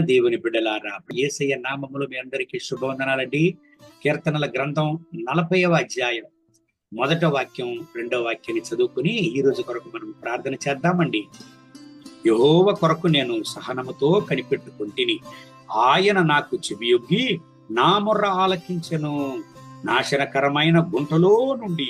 దేవుని బిడ్డలారా ఏసయ్య నామములు మీ అందరికీ శుభవందనాలండి. కీర్తనల గ్రంథం నలభైవ అధ్యాయం. మొదట వాక్యం రెండవ వాక్యాన్ని చదువుకుని ఈ రోజు కొరకు మనం ప్రార్థన చేద్దామండి. యహోవ కొరకు నేను సహనముతో కనిపెట్టుకుంటుని ఆయన నాకు చెవియొగ్గి నా మొర్ర ఆలకించెను. నాశనకరమైన గుంటలో నుండి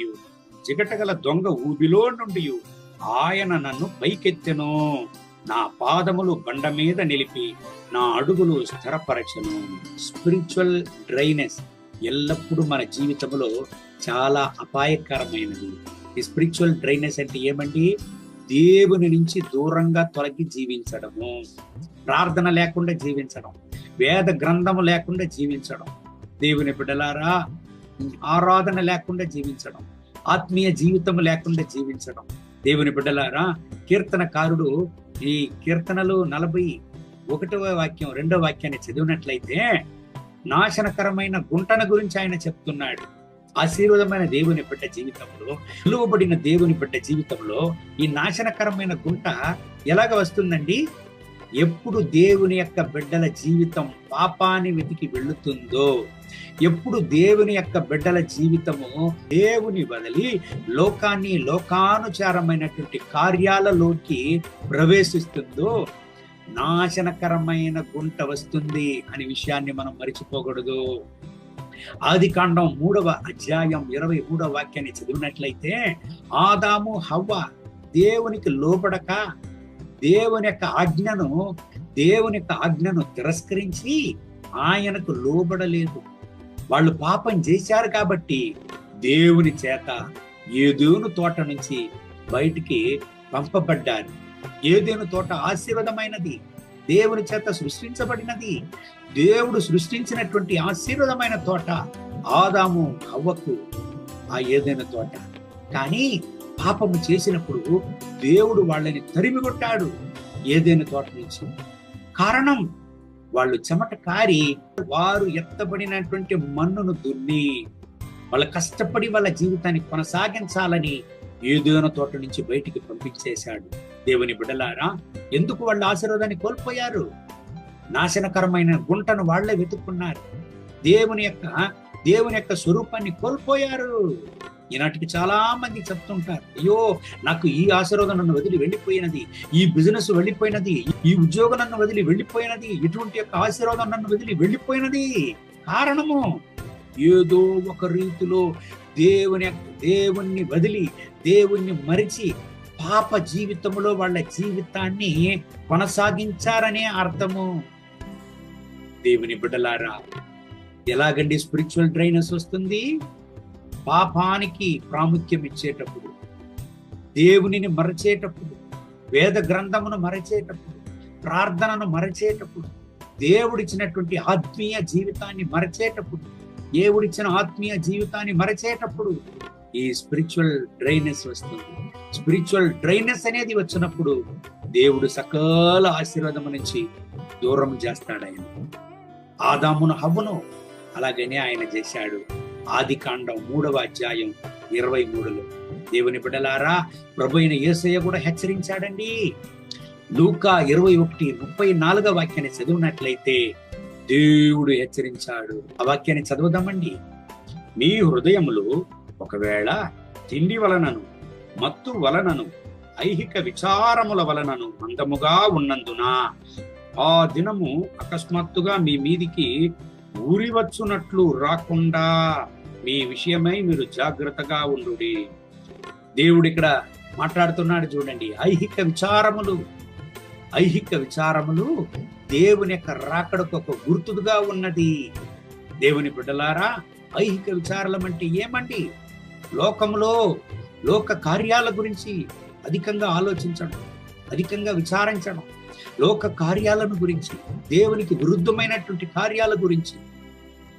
చిగటగల దొంగ ఊబిలో నుండి ఆయన నన్ను పైకెత్తెను. నా పాదములు బండ మీద నిలిపి నా అడుగులు స్థిరపరచను. స్పిరిచువల్ డ్రైనెస్ ఎల్లప్పుడూ మన జీవితంలో చాలా అపాయకరమైనది. ఈ స్పిరిచువల్ డ్రైనెస్ అంటే ఏమండి? దేవుని నుంచి దూరంగా తొలగి జీవించడము. ప్రార్థన లేకుండా జీవించడం. వేద గ్రంథము లేకుండా జీవించడం. దేవుని బిడ్డలారా ఆరాధన లేకుండా జీవించడం. ఆత్మీయ జీవితం లేకుండా జీవించడం. దేవుని బిడ్డలారా కీర్తనకారుడు ఈ కీర్తనలు నలభై ఒకటవ వాక్యం రెండవ వాక్యాన్ని చదివినట్లయితే నాశనకరమైన గుంటన గురించి ఆయన చెప్తున్నాడు. ఆశీర్వాదమైన దేవుని బిడ్డ జీవితంలో పిలువబడిన దేవుని బిడ్డ జీవితంలో ఈ నాశనకరమైన గుంట ఎలాగ వస్తుందండి? ఎప్పుడు దేవుని యొక్క బిడ్డల జీవితం పాపాన్ని వెతికి వెళుతుందో ఎప్పుడు దేవుని యొక్క బిడ్డల జీవితము దేవుని వదిలి లోకాన్ని లోకానుచారమైనటువంటి కార్యాలలోకి ప్రవేశిస్తుందో నాశనకరమైన గుంట వస్తుంది అనే విషయాన్ని మనం మరిచిపోకూడదు. ఆది కాండం మూడవ అధ్యాయం ఇరవై మూడవ వాక్యాన్ని చదివినట్లయితే ఆదాము హవ్వ దేవునికి లోపడక దేవుని యొక్క ఆజ్ఞను దేవుని యొక్క ఆజ్ఞను తిరస్కరించి ఆయనకు లోబడలేదు. వాళ్ళు పాపం చేశారు కాబట్టి దేవుని చేత ఏదేను తోట నుంచి బయటికి పంపబడ్డారు. ఏదేను తోట ఆశీర్వదమైనది. దేవుని చేత సృష్టించబడినది. దేవుడు సృష్టించినటువంటి ఆశీర్వదమైన తోట ఆదాము అవ్వకు ఆ ఏదైనా తోట. కానీ పాపము చేసినప్పుడు దేవుడు వాళ్ళని తరిమి కొట్టాడు. ఏదైనా తోట నుంచి. కారణం వాళ్ళు చెమట కారి వారు ఎత్తబడినటువంటి మన్నును దున్ని వాళ్ళ కష్టపడి వాళ్ళ జీవితాన్ని కొనసాగించాలని ఏదైనా తోట నుంచి బయటికి పంపించేశాడు. దేవుని బిడ్డలారా ఎందుకు వాళ్ళ ఆశీర్వాదాన్ని కోల్పోయారు? నాశనకరమైన గుంటను వాళ్ళే వెతుక్కున్నారు. దేవుని యొక్క దేవుని యొక్క స్వరూపాన్ని కోల్పోయారు. ఈనాటికి చాలా మంది చెప్తుంటారు అయ్యో నాకు ఈ ఆశీర్వాదం నన్ను వదిలి వెళ్ళిపోయినది ఈ బిజినెస్ వెళ్ళిపోయినది ఈ ఉద్యోగం నన్ను వదిలి వెళ్ళిపోయినది ఇటువంటి యొక్క ఆశీర్వాదం నన్ను వదిలి వెళ్ళిపోయినది. కారణము ఏదో ఒక రీతిలో దేవుని దేవుణ్ణి వదిలి దేవుణ్ణి మరిచి పాప జీవితంలో వాళ్ళ జీవితాన్ని కొనసాగించారనే అర్థము. దేవుని బిడ్డలారా ఎలాగండి స్పిరిచువల్ డ్రైనెస్ వస్తుంది? పాపానికి ప్రాముఖ్యం ఇచ్చేటప్పుడు దేవునిని మరచేటప్పుడు వేద గ్రంథమును మరచేటప్పుడు ప్రార్థనను మరచేటప్పుడు దేవుడిచ్చినటువంటి ఆత్మీయ జీవితాన్ని మరచేటప్పుడు దేవుడిచ్చిన ఆత్మీయ జీవితాన్ని మరచేటప్పుడు ఈ స్పిరిచువల్ డ్రైనెస్ వస్తుంది. స్పిరిచువల్ డ్రైనెస్ అనేది వచ్చినప్పుడు దేవుడు సకల ఆశీర్వాదం నుంచి దూరం చేస్తాడు ఆయన. ఆదామును హవ్వను అలాగనే ఆయన చేశాడు. ఆది కాండం మూడవ అధ్యాయం ఇరవై మూడులో. దేవుని బిడ్డలారా ప్రభు అయిన యేసయ్య కూడా హెచ్చరించాడండి. లూకా ఇరవై ఒకటి ముప్పై నాలుగో వాక్యాన్ని చదివినట్లయితే దేవుడు హెచ్చరించాడు. ఆ వాక్యాన్ని చదువుదామండి. మీ హృదయములు ఒకవేళ తిండి వలనను మత్తు వలనను ఐహిక విచారముల వలనను మందముగా ఉన్నందున ఆ దినము అకస్మాత్తుగా మీ మీదికి ఊరివచ్చునట్లు రాకుండా మీ విషయమై మీరు జాగ్రత్తగా ఉండు దేవుడు ఇక్కడ మాట్లాడుతున్నాడు చూడండి. ఐహిక విచారములు. ఐహిక విచారములు దేవుని యొక్క రాకడకు ఒక గుర్తుగా ఉన్నది. దేవుని బిడ్డలారా ఐహిక విచారం అంటే ఏమండి? లోకములో లోక కార్యాల గురించి అధికంగా ఆలోచించడం అధికంగా విచారించడం లోక కార్యాలను గురించి దేవునికి విరుద్ధమైనటువంటి కార్యాల గురించి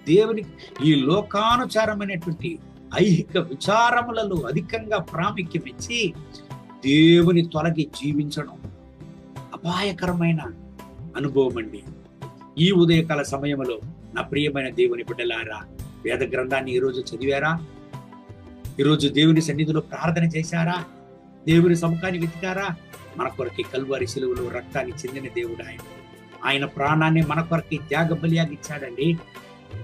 దేవునికి ఈ లోకానుచారమైనటువంటి ఐహిక విచారములలో అధికంగా ప్రాముఖ్యం ఇచ్చి దేవుని తొలగి జీవించడం అపాయకరమైన అనుభవం అండి. ఈ ఉదయకాల సమయంలో నా ప్రియమైన దేవుని బిడ్డలారా వేద గ్రంథాన్ని ఈరోజు చదివారా? ఈరోజు దేవుని సన్నిధిలో ప్రార్థన చేశారా? దేవుని సముఖాన్ని వెతికారా? మన కొరకి కల్వారి శిలువలో రక్తాన్ని చెందిన దేవుడు ఆయన. ఆయన ప్రాణాన్ని మన కొరకి త్యాగ బలియాగిచ్చాడండి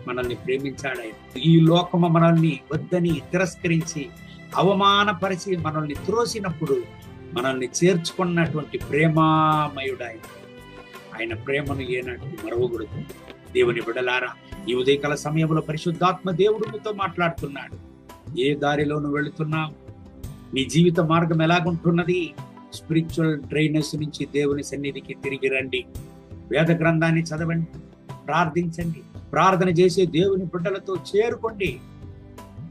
మనల్ని ప్రేమించాడు ఆయన ఈ లోకము మనల్ని వద్దని తిరస్కరించి అవమానపరిచి మనల్ని త్రోసినప్పుడు మనల్ని చేర్చుకున్నటువంటి ప్రేమామయుడు ఆయన ఆయన ప్రేమను ఏనాటి మరవకూడదు. దేవుని బిడలారా ఈ ఉదయకాల సమయంలో పరిశుద్ధాత్మ దేవుడు మీతో మాట్లాడుతున్నాడు. ఏ దారిలోను వెళుతున్నావు? నీ జీవిత మార్గం ఎలాగుంటున్నది? స్పిరిచువల్ డ్రైనెస్ నుంచి దేవుని సన్నిధికి తిరిగి రండి. వేద గ్రంథాన్ని చదవండి ప్రార్థించండి. ప్రార్థన చేసే దేవుని బిడ్డలతో చేరుకోండి.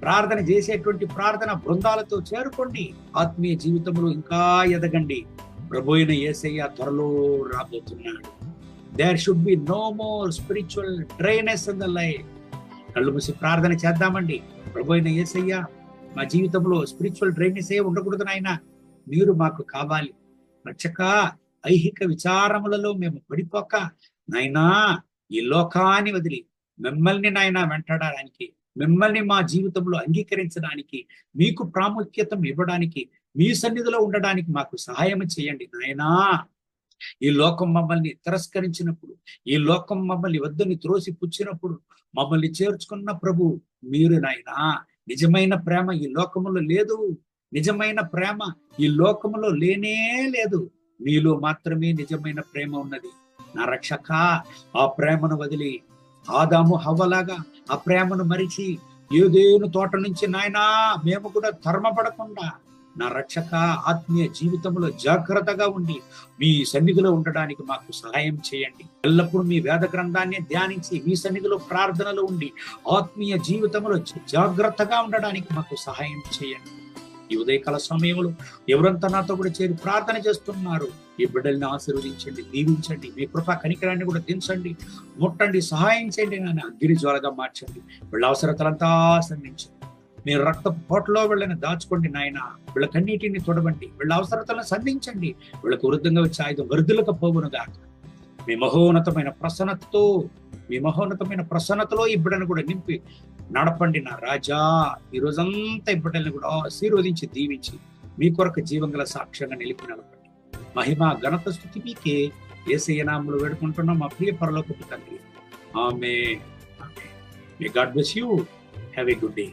ప్రార్థన చేసేటువంటి ప్రార్థన బృందాలతో చేరుకోండి. ఆత్మీయ జీవితంలో ఇంకా ఎదగండి. ప్రభుయిన ఏసయ్య యేసయ్య త్వరలో రాబోతున్నాడు. There should be no more spiritual dryness in the life కళ్ళు మూసి ప్రార్థన చేద్దామండి. ప్రభుయిన ఏసయ్య యేసయ్య మా జీవితంలో స్పిరిచువల్ డ్రైనెస్ ఏ ఉండకూడదు నాయన. మీరు మాకు కావాలి. రక్షక ఐహిక విచారములలో మేము పడిపోక నాయనా ఈ లోకాన్ని వదిలి మిమ్మల్ని నాయన వెంటాడడానికి మిమ్మల్ని మా జీవితంలో అంగీకరించడానికి మీకు ప్రాముఖ్యత ఇవ్వడానికి మీ సన్నిధిలో ఉండడానికి మాకు సహాయం చేయండి నాయనా. ఈ లోకం మమ్మల్ని తిరస్కరించినప్పుడు ఈ లోకం మమ్మల్ని వద్దని త్రోసి పుచ్చినప్పుడు మమ్మల్ని చేర్చుకున్న ప్రభు మీరు నాయనా. నిజమైన ప్రేమ ఈ లోకములో లేదు. నిజమైన ప్రేమ ఈ లోకములో లేనే లేదు. మీలో మాత్రమే నిజమైన ప్రేమ ఉన్నది. నా రక్షక ఆ ప్రేమను వదిలి ఆదాము హవ్వలాగా ఆ ప్రేమను మరిచి ఏదేను తోట నుంచి నాయనా మేము కూడా ధర్మపడకుండా నా రక్షక ఆత్మీయ జీవితంలో జాగ్రత్తగా ఉండి మీ సన్నిధిలో ఉండడానికి మాకు సహాయం చేయండి. ఎల్లప్పుడూ మీ వేద గ్రంథాన్ని ధ్యానించి మీ సన్నిధిలో ప్రార్థనలో ఉండి ఆత్మీయ జీవితంలో జాగ్రత్తగా ఉండడానికి మాకు సహాయం చేయండి. ఈ ఉదయకాల సమయంలో ఎవరంతా నాతో కూడా చేరి ప్రార్థన చేస్తున్నారు. ఈ బిడ్డల్ని ఆశీర్వదించండి దీవించండి మీ కృపా కనికరాన్ని కూడా దించండి ముట్టండి సహాయం చేయండి నాన్న. అగ్ని జ్వాలగా మార్చండి. వీళ్ళ అవసరతలంతా సంధించండి మీ రక్త పోటలో వీళ్ళని దాచుకోండి నాయన. వీళ్ళ కన్నీటిని తొడవండి. వీళ్ళ అవసరతలను సంధించండి. వీళ్ళకు వృద్ధంగా వచ్చే ఆయుధం వృద్ధులకు పోవును గాక. మీ మహోన్నతమైన ప్రసన్నతతో మీ మహోన్నతమైన ప్రసన్నతలో ఈ బిడ్డను కూడా నింపి నడపండి నా రాజా. ఈ రోజంతా ఈ బిడ్డల్ని కూడా ఆశీర్వదించి దీవించి మీ కొరకు జీవంగల సాక్ష్యంగా నిలిపి నడపండి. మహిమ ఘనత స్థుతి మీకే ఏసీ నామలు వేడుకుంటున్నాం. మా ప్రియ పరలోకపు తండ్రి. ఆమె God bless you have a good day